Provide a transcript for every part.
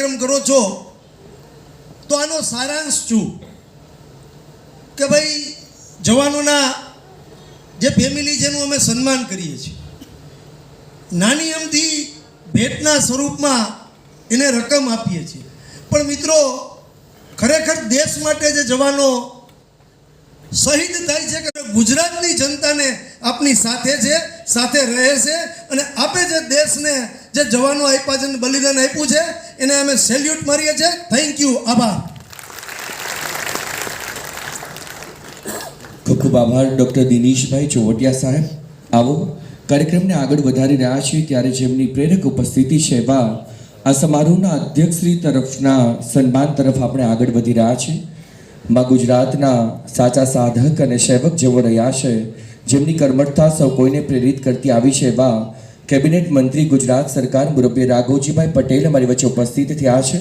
કાર્યક્રમ કરો છો, તો આનો સારાંશ શું કે ભાઈ, જવાનોના જે ફેમિલી છે એનું અમે સન્માન કરીએ છીએ. નાની અમથી ભેટના સ્વરૂપમાં એને રકમ આપીએ છીએ. પણ મિત્રો, ખરેખર દેશ માટે જે જવાનો શહીદ થાય છે કે ગુજરાતની જનતાને આપની સાથે છે, સાથે રહે છે અને આપે જે દેશને જે જવાનો આપ્યા છે બલિદાન આપ્યું છે, એને અમે સેલ્યુટ મારીએ છીએ. થેન્ક યુ આભાર. ખૂબ ખૂબ આભાર, ડૉક્ટર દિનેશભાઈ ચોવટિયા સાહેબ. આવો, કાર્યક્રમને આગળ વધારી રહ્યા છીએ ત્યારે જેમની પ્રેરક ઉપસ્થિતિ છે એવા આ સમારોહના અધ્યક્ષશ્રી તરફના સન્માન તરફ આપણે આગળ વધી રહ્યા છીએ. માં ગુજરાતના સાચા સાધક અને સેવક જેવો રહ્યા છે, જેમની કર્મઠતા સૌ કોઈને પ્રેરિત કરતી આવી છે એવા કેબિનેટ મંત્રી ગુજરાત સરકાર મુરબ્બી રાઘવજીભાઈ પટેલ અમારી વચ્ચે ઉપસ્થિત થયા છે.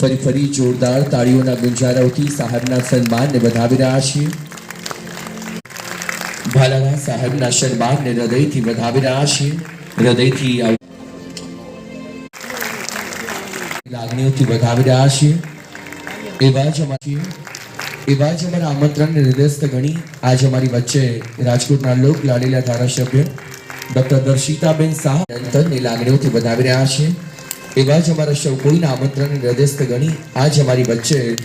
ફરી ફરી જોરદાર તાળીઓના ગુંજારાઓથી સાહેબના સન્માનને વધાવી રહ્યા છીએ. ભાલાલા સાહેબના સન્માનને હૃદયથી વધાવી રહ્યા છીએ. હૃદયથી લાગણીઓથી વધાવી રહ્યા છીએ. એવા અમારી એવા અમારા આમંત્રણને હૃદયસ્થ ગણી આજ અમારી વચ્ચે રાજકોટના લોક લાડીલા ધારાસભ્ય ડોક્ટર દર્શિતાબેન શાહ અંતરની લાગણીઓથી વધાવી રહ્યા છે. એવા જ અમારા સૌ કોઈના આમંત્રણને હૃદયસ્થ ગણી આજ અમારી વચ્ચે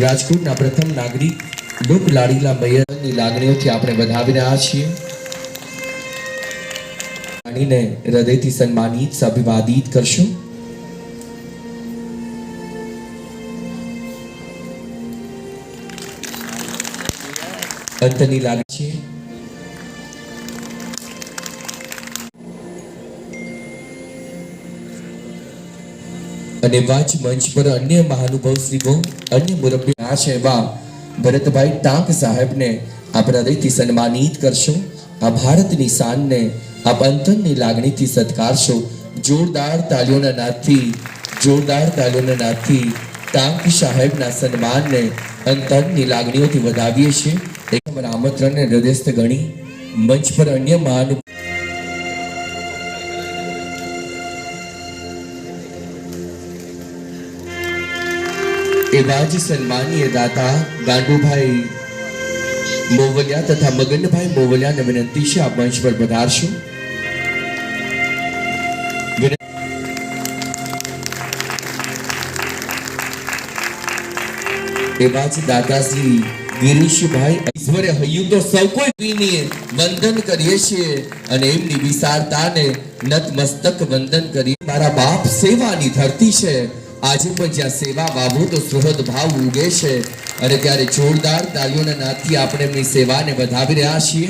રાજકોટના પ્રથમ નાગરિક લોક લાડીલા મૈયરની લાગણીઓથી આપણે વધાવી રહ્યા છીએ. લાગણીને હૃદયથી સન્માનિત અભિવાદિત કરશું. અંતની લાગણી છે. અને વાંચ મંચ પર અન્ય મહાનુભાવ શ્રીઓ, અન્ય મુરબ્બી આ છે એવા ભરતભાઈ ટાંક સાહેબને આપણા હૃદયથી સન્માનિત કરશો. આ ભારતની શાનને આપ અંતરની લાગણીથી સત્કારશો. જોરદાર તાલીઓના નાદથી, જોરદાર તાલીઓના નાદથી ટાંક સાહેબના સન્માનને અંતરની લાગણીઓથી વધાવીએ છીએ. આમંત્રણને હૃદયસ્થ મોવલિયા તથા મગનભાઈ મોવલિયાને વિનંતી છે આ મંચ પર પધારશો. એવા જ દાદાશ્રી ગિરીશભાઈ ઈશ્વરે હૈયું તો સૌ કોઈ પીનીએ વંદન કરીએ છીએ અને એમની વિશાળતાને નતમસ્તક વંદન કરી મારા બાપ સેવાની ધરતી છે. આજે પણ જ્યાં સેવા વાવો તો સુહદ ભાવ ઉગે છે. અને ત્યારે જોરદાર તાળીઓના નાદથી આપણે એમની સેવાને વધાવી રહ્યા છીએ.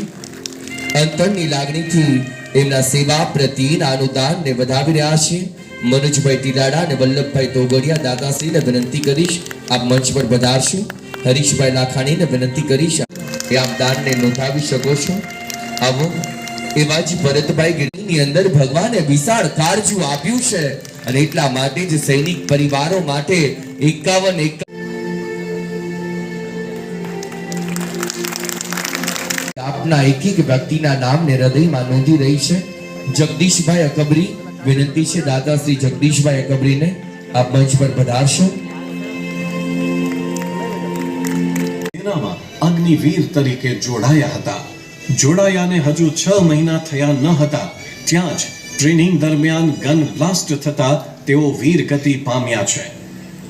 અંતરની લાગણીથી એમના સેવા પ્રત્યેના અનુદાનને વધાવી રહ્યા છીએ. મનોજભાઈ ટીલાડા અને વલ્લભભાઈ તોગડિયા, દાદાશ્રીને વિનંતી કરીશ, આપ મંચ પર પધારશો. હરીશભાઈ લાખાણીને વિનંતી કરીશ એ આપ દાનને નોંધાવી શકો છો. આવો, એવા જ ભરતભાઈ ગીરીની અંદર ભગવાને વિશાળ કાળજું આપ્યું છે અને એટલા માટે જ સૈનિક પરિવારો માટે એકાવન એક આપના એક એક વ્યક્તિના નામને હૃદયમાં નોંધી રહી છે. જગદીશભાઈ અકબરી, વિનંતી છે દાદાશ્રી જગદીશભાઈ અકબરીને આપ મંચ પર પધારશો. સેનામાં અગ્નિવીર તરીકે જોડાયા હતા. જોડાયાને હજુ છ મહિના થયા ન હતા. ત્યાં જ ટ્રેનિંગ દરમિયાન ગન બ્લાસ્ટ થતા તેઓ વીરગતિ પામ્યા છે.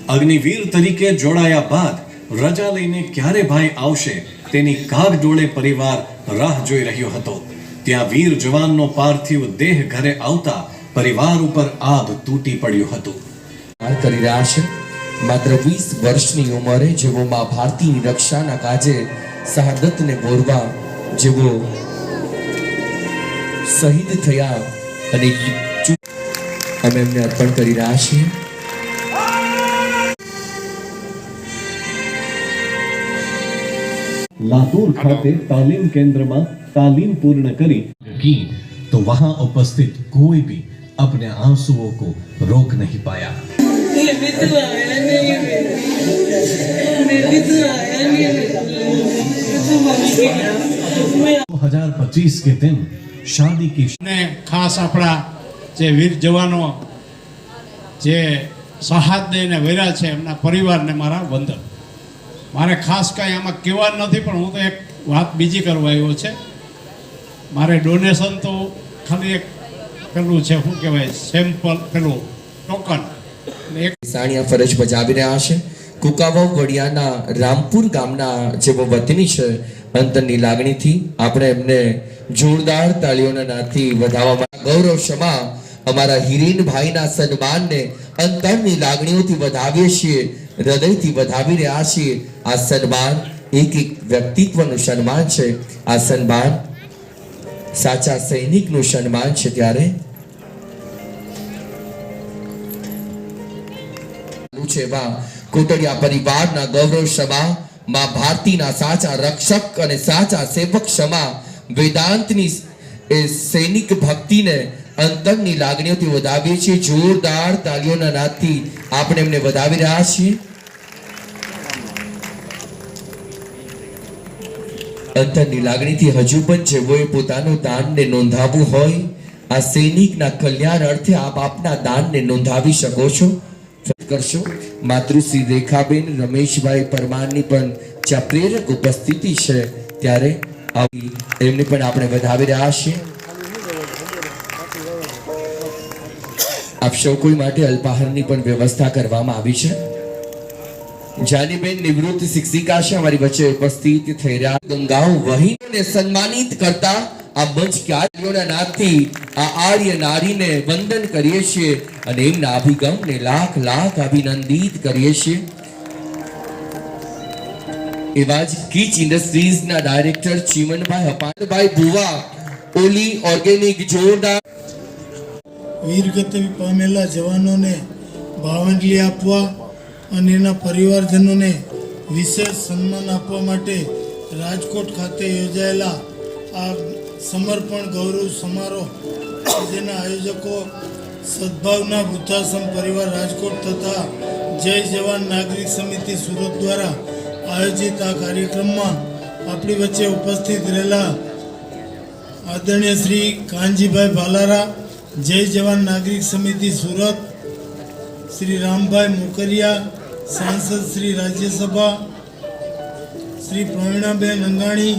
અગ્નિવીર તરીકે જોડાયા બાદ રજા લઈને ક્યારે ભાઈ આવશે તેની કાગડોળે પરિવાર રાહ જોઈ રહ્યો હતો. ત્યાં વીર જવાનનો પાર્થિવ દેહ ઘરે આવતા પરિવાર ઉપર આબ તૂટી પડ્યું હતું. કરી રહ્યા છે? માત્ર વીસ વર્ષની ઉંમરે જેઓ મા ભારતીની રક્ષાના કાજે શહાદતને બોરવા જેઓ શહીદ થયા અને ચૂ- અમે એમને અર્પણ કરી રહ્યા છીએ लातूर खाते तालीम केंद्र में तालीम पूर्ण करी की तो वहां उपस्थित कोई भी अपने आंसुओं को रोक नहीं पाया मैं भी तो आया नहीं मैं भी तो आया नहीं मैं तो मर गया मैं 2025 के दिन शादी की ને ખાસ આપણા જે વીર જવાનો જે સહાદ દઈને વર્યા છે એમના પરિવારને મારા વંદન મારે ખાસ કાંઈ આમાં કહેવા નથી પણ હું તો એક વાત બીજી કરવા આવ્યો છે મારે ડોનેશન તો ખાલી એક પેલું છે શું કહેવાય સેમ્પલ પેલું ટોકન એક સાણિયા ફરજ બજાવી રહ્યા છે. કુકાવાવ વડિયાના રામપુર ગામના જેવો વતની છે, અંતરની લાગણીથી આપણે એમને જોરદાર તાળીઓના નાથી વધાવવામાં ગૌરવ ક્ષમા અમારા હિરેનભાઈના સન્માનને અંતરની લાગણીઓથી વધાવીએ છીએ, હૃદયથી વધાવી રહ્યા છીએ. આ સન્માન એક એક વ્યક્તિત્વનું સન્માન છે. આ સન્માન સાચા સૈનિકનું સન્માન છે ત્યારે છે એવા કોટડિયા પરિવારના ગૌરવ ક્ષમા માં ભારતીના સાચા રક્ષક અને સાચા સેવક ક્ષમા વેદાંતની સૈનિક ભક્તિને અંતરની લાગણીઓથી વધાવીએ છીએ. જોરદાર તાલીઓના નાદથી આપણે એમને વધાવી રહ્યા છીએ. અંતરની લાગણીથી હજુ પણ જેઓએ પોતાનું દાનને નોંધાવવું હોય, આ સૈનિકના કલ્યાણ અર્થે આપ આપના દાનને નોંધાવી શકો છો. કરશો. માતૃશ્રી રેખાબેન, રમેશભાઈ પરમારની પણ જ્યાં પ્રેરક ઉપસ્થિતિ છે. ત્યારે આવી એમને પણ આપણે વધાવી રહ્યા છીએ. આપ સૌ કોઈ માટે અલ્પાહારની પણ વ્યવસ્થા કરવામાં આવી છે. જાનીબેન નિવૃત્ત શિક્ષિકા છે. અમારી વચ્ચે ઉપસ્થિત થઈ રહ્યા ગંગાઓ વહીને સન્માનિત કરતા આ મંચ ક્યારીઓના નાદથી આ આર્ય નારીને વંદન કરીએ છીએ અને એમના અભિગમને લાખ લાખ અભિનંદિત કરીએ છીએ. એવા જ કીચ ઇન્ડસ્ટ્રીઝના ડાયરેક્ટર ચીમનભાઈ હપાલભાઈ ભુવા, ઓલી ઓર્ગેનિક જોરદાર વીરગતિ પામેલા જવાનોને ભાવાંજલિ આપવા અને એના પરિવારજનોને વિશેષ સન્માન આપવા માટે રાજકોટ ખાતે યોજાયેલા આ સમર્પણ, ગૌરવ, સમારોહ જેના આયોજકો સદભાવના, વૃદ્ધાશ્રમ, પરિવાર, રાજકોટ તથા જય જવાન નાગરિક સમિતિ સુરત દ્વારા આયોજિત આ કાર્યક્રમમાં આપણી વચ્ચે ઉપસ્થિત રહેલા આદરણીય શ્રી કાનજીભાઈ ભાલારા, જય જવાન નાગરિક સમિતિ સુરત, શ્રી રામભાઈ મોકરિયા, સાંસદ શ્રી રાજ્યસભા, શ્રી પ્રવીણાબેન અંગાણી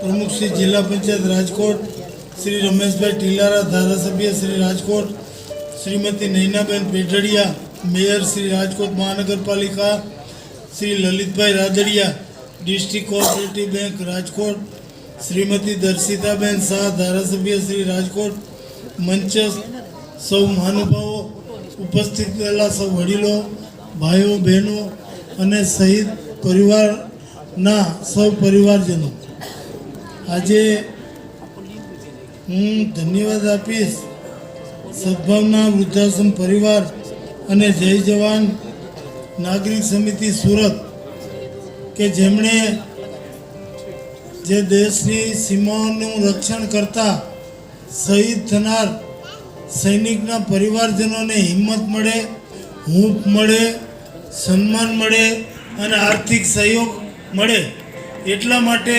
પ્રમુખ શ્રી જિલ્લા પંચાયત રાજકોટ, શ્રી રમેશભાઈ ટીલારા, ધારાસભ્ય શ્રી રાજકોટ, શ્રીમતી નૈનાબેન પેઢડિયા, મેયર શ્રી રાજકોટ મહાનગરપાલિકા, Shri Lalitbhai Radadiya, district cooperative bank Rajkot, Shrimati Darshitaben Shah, ધારાસભ્ય શ્રી રાજકોટ, મંચ સૌ મહાનુભાવો, ઉપસ્થિત રહેલા સૌ વડીલો, ભાઈઓ, બહેનો અને શહીદ પરિવારના સૌ પરિવારજનો. આજે હું ધન્યવાદ આપીશ સદભાવના વૃદ્ધાશ્રમ પરિવાર અને જય જવાન નાગરિક સમિતિ સુરત કે જેમણે જે દેશની સીમાઓનું રક્ષણ કરતા શહીદ થનાર સૈનિકના પરિવારજનોને હિંમત મળે, હૂંફ મળે, સન્માન મળે અને આર્થિક સહયોગ મળે. એટલા માટે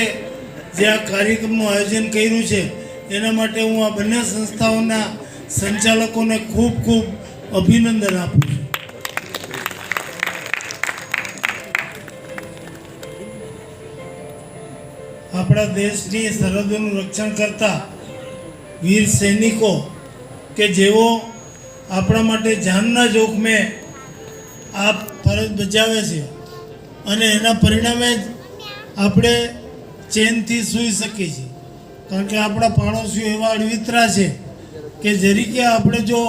જે આ કાર્યક્રમનું આયોજન કર્યું છે, એના માટે હું આ બંને સંસ્થાઓના સંચાલકોને ખૂબ ખૂબ અભિનંદન આપું છું. આપણા દેશની સરહદોનું રક્ષણ કરતા વીર સૈનિકો કે જેઓ આપણા માટે જાનના જોખમે આ ફરજ બજાવે છે અને એના પરિણામે જ આપણે ચેનથી સૂઈ શકીએ છીએ. કારણ કે આપણા પાડોશીઓ એવા અડવિતરા છે કે જરીકે આપણે જો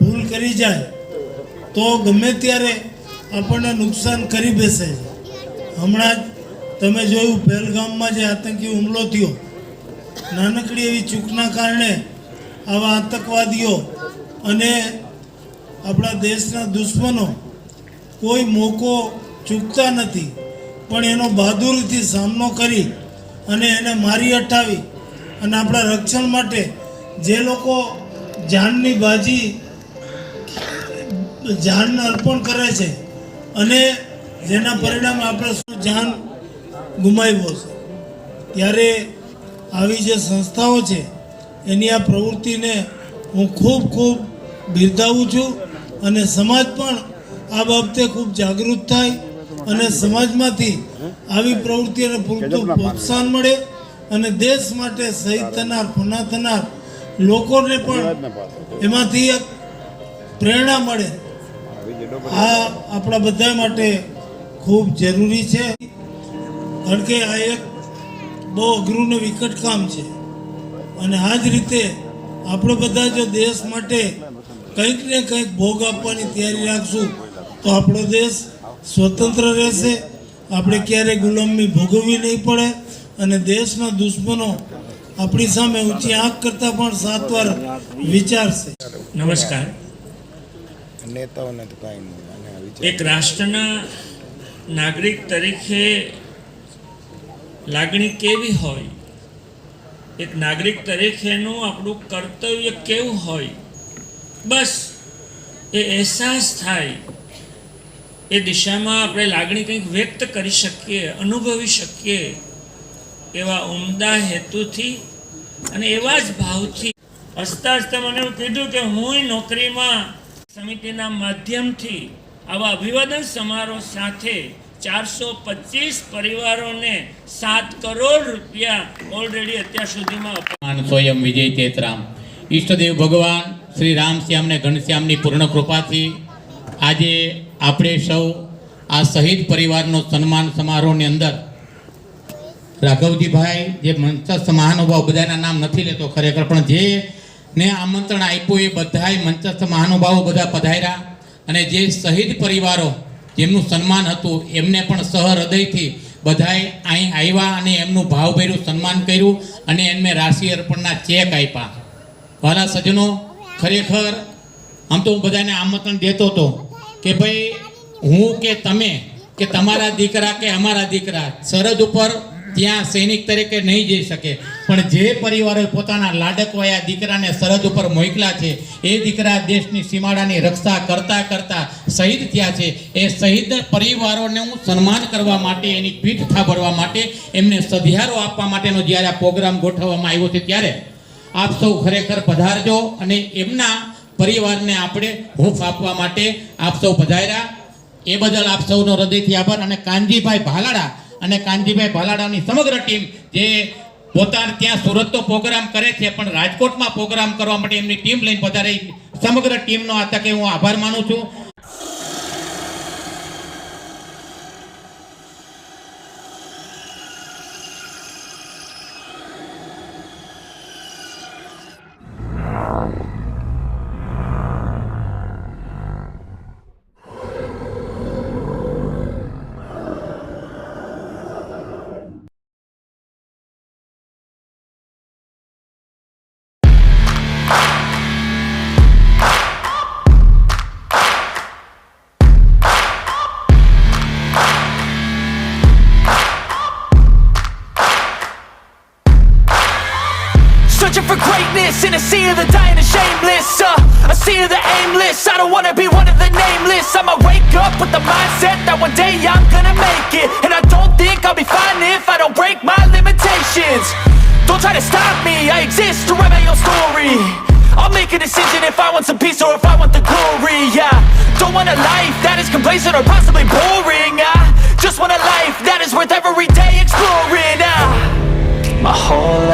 ભૂલ કરી જાય, તો ગમે ત્યારે આપણને નુકસાન કરી બેસે છે. હમણાં જ તમે જોયું, પહેલગામમાં જે આતંકી હુમલો થયો. નાનકડી એવી ચૂકના કારણે આવા આતંકવાદીઓ અને આપણા દેશના દુશ્મનો કોઈ મોકો ચૂકતા નથી. પણ એનો બહાદુરીથી સામનો કરી અને એને મારી અઠાવી અને આપણા રક્ષણ માટે જે લોકો જાનની બાજી, જાનને અર્પણ કરે છે અને જેના પરિણામે આપણે શું જાન ગુમાવ્યો છે. ત્યારે આવી જે સંસ્થાઓ છે, એની આ પ્રવૃત્તિને હું ખૂબ ખૂબ બિરદાવું છું અને સમાજ પણ આ બાબતે ખૂબ જાગૃત થાય અને સમાજમાંથી આવી પ્રવૃત્તિને પૂરતું પ્રોત્સાહન મળે અને દેશ માટે શહીદ થનાર પુના થનાર લોકોને પણ એમાંથી એક પ્રેરણા મળે. આ આપણા બધા માટે ખૂબ જરૂરી છે. કારણ કે આ એક બહુ અઘરું ને વિકટ કામ છે. અને આ જ રીતે આપણે બધા જો દેશ માટે કંઈક ને કંઈક ભોગ આપવાની તૈયારી રાખશું તો આપણો દેશ સ્વતંત્ર રહેશે. આપણે ક્યારેય ગુલામી ભોગવવી નહીં પડે અને દેશના દુશ્મનો આપણી સામે ઊંચી આંખ કરતાં પણ સાત વાર વિચારશે. નમસ્કાર. નેતાઓને તો કાંઈ નહીં. અને આ વિચાર એક રાષ્ટ્રના નાગરિક તરીકે લાગણી કેવી હોય? એક નાગરિક તરીકેનું આપણું કર્તવ્ય કેવું હોય? બસ એ અહેસાસ થાય. એ દિશામાં આપણે લાગણી કંઈક વ્યક્ત કરી શકીએ, અનુભવી શકીએ એવા ઉમદા હેતુથી અને એવા જ ભાવથી હસતા હસતા મને એવું કીધું કે હું નોકરીમાં સમિતિના માધ્યમથી આવા અભિવાદન સમારોહ સાથે ચારસો પચીસ પરિવારોને સાત કરોડ રૂપિયા ઓલરેડી અત્યાર સુધીમાં. ભગવાન સ્વયં વિજય તેતરામ ઈષ્ટદેવ ભગવાન શ્રી રામશ્યામ ને ઘનશ્યામની પૂર્ણ કૃપાથી આજે આપણે સૌ આ શહીદ પરિવારનો સન્માન સમારોહની અંદર રાઘવજીભાઈ જે મંચસ્થ મહાનુભાવ બધાના નામ નથી લેતો ખરેખર, પણ જે ને આમંત્રણ આપ્યું એ બધાએ મંચસ્થ મહાનુભાવો બધા પધાર્યા અને જે શહીદ પરિવારો જેમનું સન્માન હતું એમને પણ સહૃદયથી બધાય અહીં આવ્યા અને એમનું ભાવભેરું સન્માન કર્યું અને એમને રાશિ અર્પણના ચેક આપ્યા. વાલા સજ્જનો, ખરેખર આમ તો હું બધાને આમંત્રણ દેતો હતો કે ભાઈ, હું કે તમે, કે તમારા દીકરા કે અમારા દીકરા, સરહદ ઉપર ત્યાં સૈનિક તરીકે નહીં જઈ શકે. પણ જે પરિવારોએ પોતાના લાડકવાયા દીકરાને સરહદ ઉપર મોકલા છે, એ દીકરા દેશની સીમાડાની રક્ષા કરતા કરતા શહીદ થયા છે. એ શહીદ પરિવારોને હું સન્માન કરવા માટે, એની પીઠ થાબડવા માટે, એમને સધિયારો આપવા માટેનો જ્યારે આ પ્રોગ્રામ ગોઠવવામાં આવ્યો છે ત્યારે, આપ સૌ ખરેખર પધારજો અને એમના પરિવારને આપણે હૂંફ આપવા માટે આપ સૌ પધાર્યા. એ બદલ આપ સૌનો હૃદયથી આભાર અને કાનજીભાઈ ભાલાડા અને કાનજીભાઈ ભાલાડાની સમગ્ર ટીમ જે પોતાના ત્યાં સુરત તો પ્રોગ્રામ કરે છે પણ રાજકોટમાં પ્રોગ્રામ કરવા માટે એમની ટીમ લઈને પધારે સમગ્ર ટીમનો આ તકે હું આભાર માનું છું. Of aimless I don't wanna be one of the nameless. I'ma wake up with the mindset that one day I'm gonna make it. And I don't think I'll be fine if I don't break my limitations. Don't try to stop me, I exist to write my own story. I'll make a decision if I want some peace or if I want the glory Yeah, don't want a life that is complacent or possibly boring I just want a life that is worth every day exploring ah. My whole life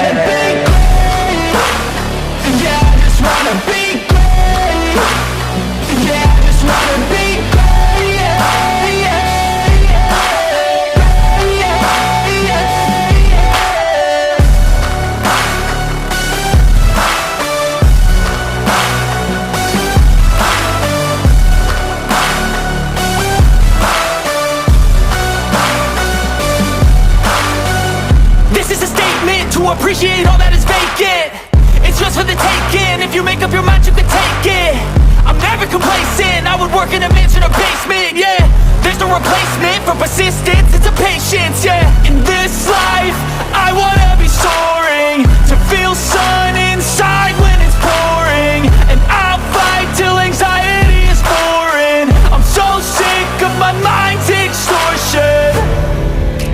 A. Yeah, in this life, I wanna be soaring to feel sun inside when it's pouring, and I'll fight till anxiety is foreign. I'm so sick of my mind's extortion.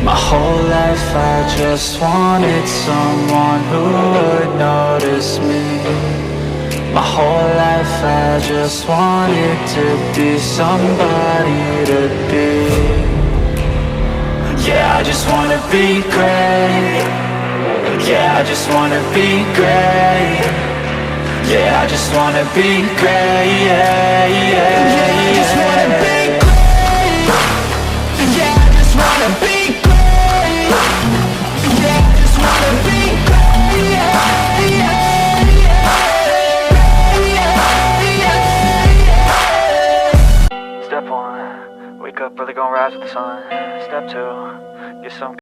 My whole life I just wanted someone who would notice me. My whole life I just wanted to be somebody to be. Yeah, I just wanna be great. Yeah, I just wanna be great. Yeah, I just wanna be great. Yeah, yeah, yeah. I the sun. Step two, get some